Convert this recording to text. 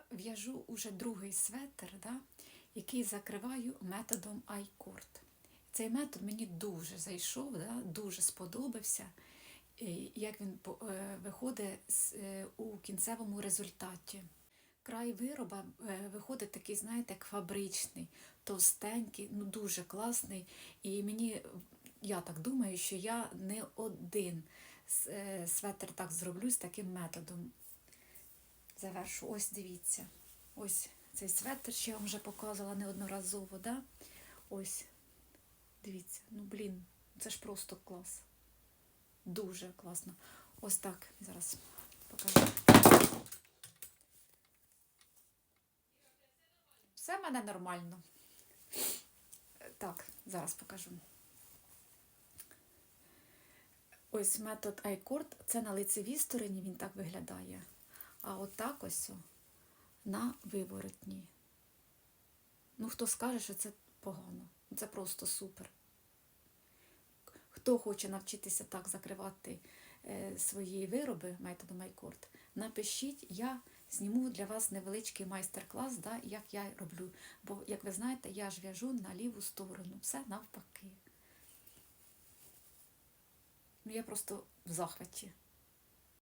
Я в'яжу уже другий светр, да, який закриваю методом iCord. Цей метод мені дуже зайшов, да, дуже сподобався, як він е, виходить е, у кінцевому результаті. Край вироба е, виходить такий, знаєте, як фабричний, товстенький, ну дуже класний. І мені, я так думаю, що я не один светр так зроблю з таким методом завершу. Ось дивіться. Ось цей светр, що я вам вже показувала неодноразово, да? Ось. Дивіться, ну блін, це ж просто клас. Дуже класно. Ось так. Зараз покажу. Все в мене нормально. Так, зараз покажу. Ось метод iCord, це на лицевій стороні він так виглядає. А отак ось на виворотній. Ну, хто скаже, що це погано. Це просто супер. Хто хоче навчитися так закривати е, свої вироби методом iCord, напишіть, я зніму для вас невеличкий майстер-клас, да, як я роблю. Бо, як ви знаєте, я ж в'яжу на ліву сторону, все навпаки. Ну, я просто в захваті.